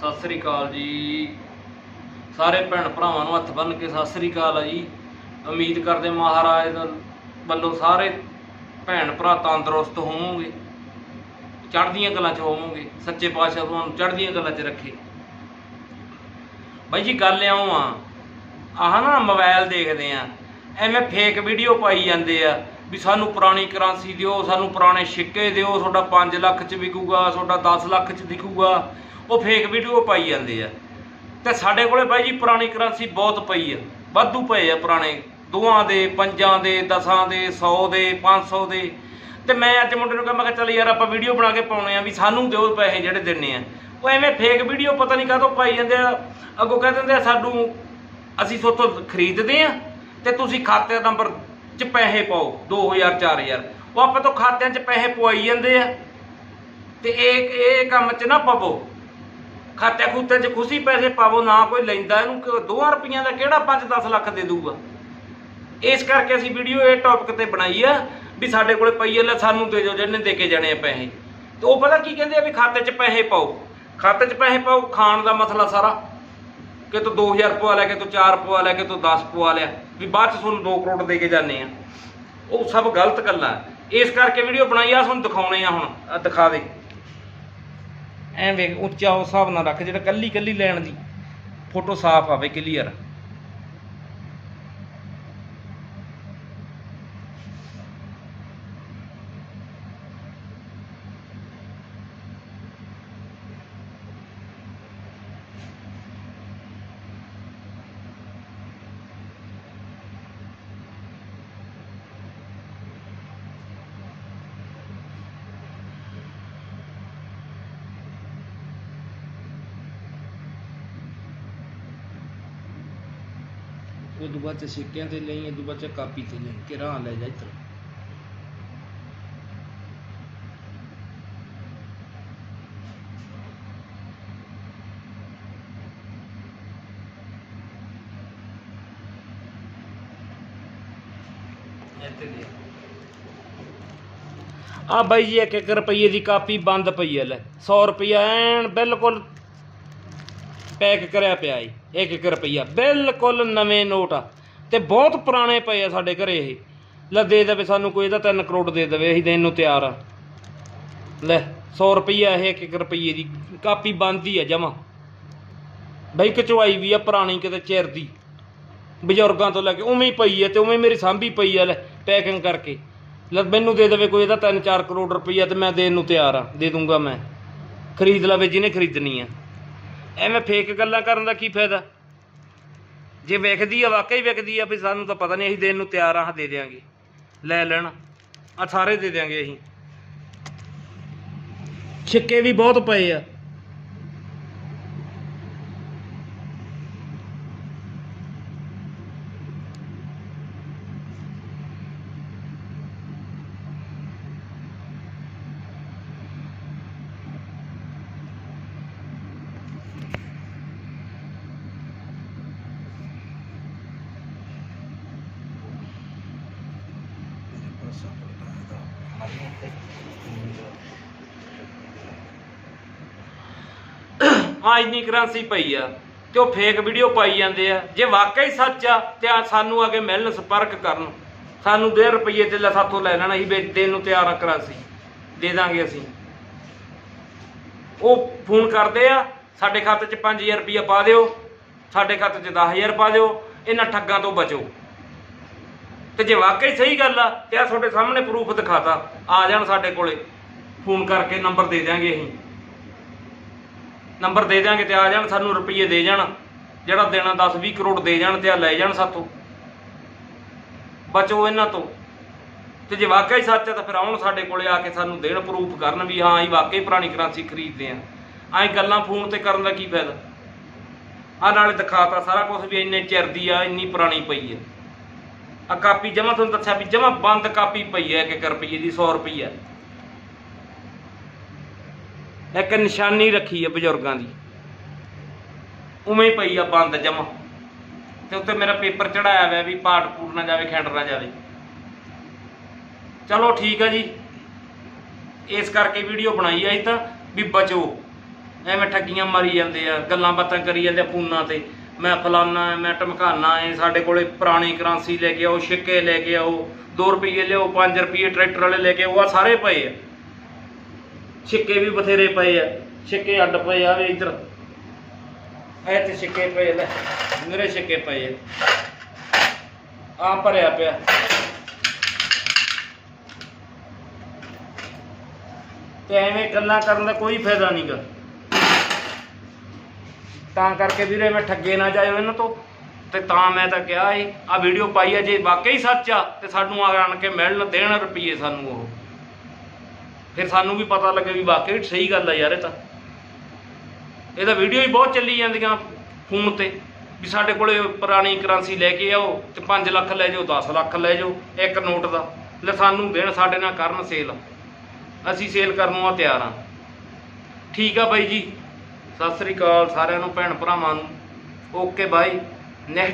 ਸਤਿ ਸ੍ਰੀ ਅਕਾਲ ਜੀ। ਸਾਰੇ ਭੈਣ ਭਰਾਵਾਂ ਨੂੰ ਹੱਥ ਬੰਨ੍ਹ ਕੇ ਸਤਿ ਸ੍ਰੀ ਅਕਾਲ ਆ ਜੀ। ਉਮੀਦ ਕਰਦੇ ਮਹਾਰਾਜ ਵੱਲੋਂ ਸਾਰੇ ਭੈਣ ਭਰਾ ਤੰਦਰੁਸਤ ਹੋਵੋਗੇ। ਚੜ੍ਹਦੀਆਂ ਗੱਲਾਂ 'ਚ ਹੋਵੋਗੇ। ਸੱਚੇ ਪਾਤਸ਼ਾਹ ਤੁਹਾਨੂੰ ਚੜ੍ਹਦੀਆਂ ਗੱਲਾਂ 'ਚ ਰੱਖੇ। ਬਾਈ ਜੀ, ਗੱਲ ਇਉਂ ਆ। ਆਹ ਨਾ ਮੋਬਾਈਲ ਦੇਖਦੇ ਆ। ਐਵੇਂ ਫੇਕ ਵੀਡੀਓ ਪਾਈ ਜਾਂਦੇ ਆ ਵੀ ਸਾਨੂੰ ਪੁਰਾਣੀ ਕਰੰਸੀ ਦਿਓ, ਸਾਨੂੰ ਪੁਰਾਣੇ ਸਿੱਕੇ ਦਿਓ, ਤੁਹਾਡਾ 5 ਲੱਖ ਚ ਵਿਕੂਗਾ, ਤੁਹਾਡਾ 10 ਲੱਖ ਚ ਦਿਖੂਗਾ। ਉਹ ਫੇਕ ਵੀਡੀਓ ਪਾਈ ਜਾਂਦੇ ਆ। ਤੇ ਸਾਡੇ ਕੋਲੇ ਬਾਈ ਜੀ ਪੁਰਾਣੀ ਕਰੰਸੀ ਬਹੁਤ ਪਈ ਆ। ਵਾਧੂ ਪਏ ਆ ਪੁਰਾਣੇ। ਦੋਆਂ ਦੇ, ਪੰਜਾਂ ਦੇ, ਦਸਾਂ ਦੇ 100 ਦੇ 500 ਦੇ। ਤੇ ਮੈਂ ਅੱਜ ਮੁੰਡੇ ਨੂੰ ਕਿਹਾ, ਮੈਂ ਕਿਹਾ ਚੱਲ ਯਾਰ ਆਪਾਂ ਵੀਡੀਓ ਬਣਾ ਕੇ ਪਾਉਣੇ ਆ ਵੀ ਸਾਨੂੰ ਦਿਓ ਪੈਸੇ ਜਿਹੜੇ ਦਿੰਨੇ ਆ। ਉਹ ਐਵੇਂ ਫੇਕ ਵੀਡੀਓ ਪਤਾ ਨਹੀਂ ਕਾਹਤੋਂ ਪਾਈ ਜਾਂਦੇ ਆ। ਅੱਗੋਂ ਕਹਿ ਦਿੰਦੇ ਆ, ਸਾਨੂੰ ਅਸੀਂ ਸੋਤੋਂ ਖਰੀਦਦੇ ਆ ਤੇ ਤੁਸੀਂ ਖਾਤੇ ਨੰਬਰ 'ਚ ਪੈਸੇ ਪਾਓ 2000 4000 ਉਹ ਆਪਾਂ ਤੋਂ ਖਾਤਿਆਂ 'ਚ ਪੈਸੇ ਪਵਾਈ ਜਾਂਦੇ ਆ। ਤੇ ਇਹ ਇਹ ਕੰਮ 'ਚ ਨਾ ਪਵੋ। ਖਾਤੇ ਖੂਤੇ 'ਚ ਖੁਸ਼ੀ ਪੈਸੇ ਪਾਵੋ, ਨਾ ਕੋਈ ਲੈਂਦਾ, ਇਹਨੂੰ 2 ਰੁਪਈਆਂ ਦਾ ਕਿਹੜਾ 5-10 ਲੱਖ ਦੇ ਦੂਗਾ ਇਸ ਕਰਕੇ ਅਸੀਂ ਵੀਡੀਓ ਇਹ ਟੌਪਿਕ ਤੇ ਬਣਾਈ ਆ ਵੀ ਸਾਡੇ ਕੋਲੇ ਪਈ ਲੈ ਸਾਨੂੰ ਦੇ ਦਿਓ, ਜਿਹਨੇ ਦੇ ਕੇ ਜਾਣੇ ਆ ਪੈਸੇ। ਤੇ ਉਹ ਪਤਾ ਕੀ ਕਹਿੰਦੇ ਆ ਵੀ ਖਾਤੇ 'ਚ ਪੈਸੇ ਪਾਓ? ਖਾਤੇ 'ਚ ਪੈਸੇ ਪਾਓ, ਖਾਣ ਦਾ ਮਸਲਾ ਸਾਰਾ। ਕਿ ਤੂੰ 2000 ਪਵਾ ਲੈ ਕੇ ਤੂੰ 4 ਪਵਾ ਲਿਆ, ਕਿ ਤੂੰ 10 ਪਵਾ ਲਿਆ, ਵੀ ਬਾਅਦ ਚ ਤੁਹਾਨੂੰ 2 ਕਰੋੜ ਦੇ ਕੇ ਜਾਂਦੇ ਆ। ਉਹ ਸਭ ਗਲਤ ਗੱਲਾਂ। ਇਸ ਕਰਕੇ ਵੀਡੀਓ ਬਣਾਈ ਆ ਤੁਹਾਨੂੰ ਦਿਖਾਉਣੇ ਆ ਹੁਣ। ਦਿਖਾ ਦੇ। ਐਂ ਵੇਖ, ਉੱਚਾ ਉਸ ਹਿਸਾਬ ਨਾਲ ਰੱਖ, ਜਿਹੜਾ ਕੱਲੀ ਕੱਲੀ ਲੈਣ ਦੀ। ਫੋਟੋ ਸਾਫ਼ ਆਵੇ ਕਲੀਅਰ ਉਹ ਤੋਂ ਬਾਅਦ ਸਿੱਕਿਆਂ ਤੇ ਲਈ ਇਹ ਤੋਂ ਬਾਅਦ ਕਾਪੀ ਤੇ ਲਈ ਕਿਰਾਂ ਲੈ ਜਾ ਇੱਧਰ। ਆ ਬਾਈ ਜੀ 1 ਰੁਪਏ ਦੀ ਕਾਪੀ ਬੰਦ ਪਈ ਹੈ, ਲੈ। 100 ਰੁਪਿਆ ਐਨ ਬਿਲਕੁਲ ਪੈਕ ਕਰਿਆ ਪਿਆ ਏ। ਇੱਕ ਇੱਕ ਰੁਪਈਆ। ਬਿਲਕੁਲ ਨਵੇਂ ਨੋਟ ਆ। ਤੇ ਬਹੁਤ ਪੁਰਾਣੇ ਪਏ ਆ ਸਾਡੇ ਘਰੇ ਇਹ। ਲੈ ਦੇ ਦੇਵੇ ਸਾਨੂੰ ਕੋਈ, ਇਹਦਾ 3 ਕਰੋੜ ਦੇ ਦੇਵੇ, ਅਸੀਂ ਦੇਣ ਨੂੰ ਤਿਆਰ ਆ। ਲੈ 100 ਰੁਪਈਆ ਇਹ ਇੱਕ ਇੱਕ ਰੁਪਈਏ ਦੀ। ਕਾਪੀ ਬੰਦੀ ਆ ਜਮਾ। ਬਈ ਕਚਵਾਈ ਵੀ ਆ, ਪੁਰਾਣੀ ਕਿਤੇ ਚਿਰ ਦੀ। ਬਜ਼ੁਰਗਾਂ ਤੋਂ ਲੈ ਕੇ ਉਵੇਂ ਹੀ ਪਈ ਆ ਤੇ ਉਵੇਂ ਮੇਰੀ ਸਾਂਭੀ ਪਈ ਆ, ਲੈ, ਪੈਕਿੰਗ ਕਰਕੇ। ਲੈ, ਮੈਨੂੰ ਦੇ ਦੇਵੇ ਕੋਈ, ਇਹਦਾ 3-4 ਕਰੋੜ ਰੁਪਈਆ ਤੇ ਮੈਂ ਦੇਣ ਨੂੰ ਤਿਆਰ ਆ। ਦੇ ਦੂੰਗਾ ਮੈਂ। ਖਰੀਦ ਲਵੇ ਜਿਹਨੇ ਖਰੀਦਣੀ ਆ। ਐਵੇਂ ਫੇਕ ਗੱਲਾਂ ਕਰਨ ਦਾ ਕੀ ਫਾਇਦਾ? ਜੇ ਵੇਖਦੀ ਆ, ਵਾਕਈ ਵਿਕਦੀ ਆ ਵੀ ਸਾਨੂੰ ਤਾਂ ਪਤਾ ਨਹੀਂ, ਅਸੀਂ ਦੇਣ ਨੂੰ ਤਿਆਰ ਆ ਦੇ ਦੇਾਂਗੇ ਲੈ ਲੈਣ ਆ ਸਾਰੇ ਦੇ ਦੇਾਂਗੇ ਅਸੀਂ। ਛਿੱਕੇ ਵੀ ਬਹੁਤ ਪਏ ਆ। ਆ ਇੰਨੀ ਕਰੰਸੀ ਪਈ ਆ ਤੇ ਉਹ ਫੇਕ ਵੀਡੀਓ ਪਾਈ ਜਾਂਦੇ ਆ। ਜੇ ਵਾਕਈ ਸੱਚ ਆ ਤੇ ਆ ਸਾਨੂੰ ਆਗੇ ਮਿਲਣ, ਸੰਪਰਕ ਕਰਨ। ਸਾਨੂੰ ਦੇ ਰੁਪਏ ਤੇ ਲੈ ਸਾਥੋਂ ਲੈ ਲੈਣਾ ਅਸੀਂ ਵੇਚ ਦੇਣ ਨੂੰ ਤਿਆਰ ਆ ਕਰੰਸੀ। ਦੇ ਦਾਂਗੇ ਅਸੀਂ। ਉਹ ਫੋਨ ਕਰਦੇ ਆ, ਸਾਡੇ ਖਾਤੇ 'ਚ 5000 ਰੁਪਇਆ ਪਾ ਦਿਓ, ਸਾਡੇ ਖਾਤੇ 'ਚ 10000 ਪਾ ਦਿਓ, ਇਹਨਾਂ ਠੱਗਾਂ ਤੋਂ ਬਚੋ। ਤੇ ਜੇ ਵਾਕਈ ਸਹੀ ਗੱਲ ਆ, ਤੇ ਆ ਤੁਹਾਡੇ ਸਾਹਮਣੇ ਪ੍ਰੂਫ ਦਿਖਾਤਾ। ਆ ਜਾਣ ਸਾਡੇ ਕੋਲੇ। ਫੋਨ ਕਰਕੇ ਨੰਬਰ ਦੇ ਦਿਆਂਗੇ ਅਸੀਂ। ਨੰਬਰ ਦੇ ਦਿਆਂਗੇ ਤੇ ਆ ਜਾਣ, ਸਾਨੂੰ ਰੁਪਏ ਦੇ ਜਾਣ। ਜਿਹੜਾ ਦੇਣਾ 10 20 ਕਰੋੜ ਦੇ ਜਾਣ ਤੇ ਆ ਲੈ ਜਾਣ ਸਾਥੋਂ। ਬਚੋ ਇਹਨਾਂ ਤੋਂ। ਤੇ ਜੇ ਵਾਕਈ ਸੱਚ ਹੈ ਤਾਂ ਫਿਰ ਆਉਣ ਸਾਡੇ ਕੋਲੇ ਆ ਕੇ ਸਾਨੂੰ ਦੇਣ ਪ੍ਰੂਫ ਕਰਨ ਵੀ ਹਾਂ, ਅਸੀਂ ਵਾਕਈ ਪੁਰਾਣੀ ਕਰੰਸੀ ਖਰੀਦਦੇ ਆਂ ਐਂ ਗੱਲਾਂ ਫੋਨ ਤੇ ਕਰਨ ਦਾ ਕੀ ਫਾਇਦਾ? ਆ ਨਾਲੇ ਦਿਖਾਤਾ ਸਾਰਾ ਕੁਝ ਵੀ ਇੰਨੇ ਚਿਰ ਦੀ ਆ, ਇੰਨੀ ਪੁਰਾਣੀ ਪਈ ਹੈ ਆ ਕਾਪੀ ਜਮਾ ਤੁਹਾਨੂੰ ਦੱਸਿਆ ਵੀ ਜਮਾ ਬੰਦ ਕਾਪੀ ਪਈ ਹੈ 1 ਰੁਪਏ ਦੀ 100 ਰੁਪਈਆ। ਇੱਕ ਨਿਸ਼ਾਨੀ ਰੱਖੀ ਹੈ ਬਜ਼ੁਰਗਾਂ ਦੀ। ਉਵੇਂ ਹੀ ਪਈ ਆ ਬੰਦ ਜਮਾ ਤੇ ਉੱਤੇ ਮੇਰਾ ਪੇਪਰ ਚੜਾਇਆ ਹੋਇਆ ਵੀ ਪਾਠ ਪੂਟ ਨਾ ਜਾਵੇ, ਖੈਂਡ ਨਾ ਜਾਵੇ। ਚਲੋ ਠੀਕ ਆ ਜੀ। ਇਸ ਕਰਕੇ ਵੀਡੀਓ ਬਣਾਈ ਆ ਤਾਂ, ਵੀ ਬਚੋ। ਐਵੇਂ ਠੱਗੀਆਂ ਮਾਰੀ ਜਾਂਦੇ ਆ, ਗੱਲਾਂ ਬਾਤਾਂ ਕਰੀ ਜਾਂਦੇ ਆ ਫੋਨਾਂ ਤੇ। ਮੈਂ ਫਲਾਨਾ ਐ ਮੈਂ ਟਮਕਾਨਾ ਐ ਸਾਡੇ ਕੋਲੇ ਪੁਰਾਣੀ ਕਰੰਸੀ ਲੈ ਕੇ ਆਓ, ਛਿੱਕੇ ਲੈ ਕੇ ਆਓ 2 ਰੁਪਏ ਲਿਆਓ 5 ਰੁਪਏ ਟਰੈਕਟਰ ਵਾਲੇ ਲੈ ਕੇ ਆਓ, ਆ ਸਾਰੇ ਪਏ ਆ। ਛਿੱਕੇ ਵੀ ਬਥੇਰੇ ਪਏ ਆ, ਛਿੱਕੇ ਅੱਡ ਪਏ ਆ ਵੇ ਇੱਧਰ। ਐ ਤੇ ਛਿੱਕੇ ਪਏ ਲੈ, ਮੇਰੇ ਛਿੱਕੇ ਪਏ ਆ। ਆ ਭਰਿਆ ਪਿਆ। ਤੇ ਐਵੇਂ ਗੱਲਾਂ ਕਰਨ ਦਾ ਕੋਈ ਫਾਇਦਾ ਨਹੀਂਗਾ ਤਾਂ ਕਰਕੇ ਵੀਰੇ ਮੈਂ ਠੱਗੇ ਨਾ ਜਾਇਓ ਇਹਨਾਂ ਤੋਂ। ਤੇ ਤਾਂ ਮੈਂ ਤਾਂ ਕਿਹਾ ਸੀ ਆ ਵੀਡੀਓ ਪਾਈ ਆ, ਜੇ ਵਾਕਈ ਸੱਚ ਆ, ਤੇ ਸਾਨੂੰ ਆਣ ਕੇ ਮਿਲਣ ਦੇਣ ਰੁਪਈਏ ਸਾਨੂੰ ਉਹ। ਫਿਰ ਸਾਨੂੰ ਵੀ ਪਤਾ ਲੱਗੇ ਵੀ ਵਾਕਈ ਸਹੀ ਗੱਲ ਆ ਯਾਰ ਇਹ ਤਾਂ। ਇਹ ਤਾਂ ਵੀਡੀਓ ਹੀ ਬਹੁਤ ਚੱਲੀ ਜਾਂਦੀਆਂ ਫੋਨ ਤੇ, ਵੀ ਸਾਡੇ ਕੋਲੇ ਪੁਰਾਣੀ ਕਰੰਸੀ ਲੈ ਕੇ ਆਓ ਤੇ 5 ਲੱਖ ਲੈ ਜਾਓ 10 ਲੱਖ ਲੈ ਜਾਓ, ਇੱਕ ਨੋਟ ਦਾ। ਲੈ ਸਾਨੂੰ ਦੇਣ, ਸਾਡੇ ਨਾਲ ਕਰਨ ਸੇਲ ਅਸੀਂ ਸੇਲ ਕਰਨ ਨੂੰ ਆ ਤਿਆਰ ਆ। ਠੀਕ ਆ ਬਾਈ ਜੀ। ਸਤਿ ਸ੍ਰੀ ਅਕਾਲ ਸਾਰਿਆਂ ਨੂੰ ਭੈਣ ਭਰਾਵਾਂ ਨੂੰ। ਓਕੇ ਬਾਈ ਨੈਕਸਟ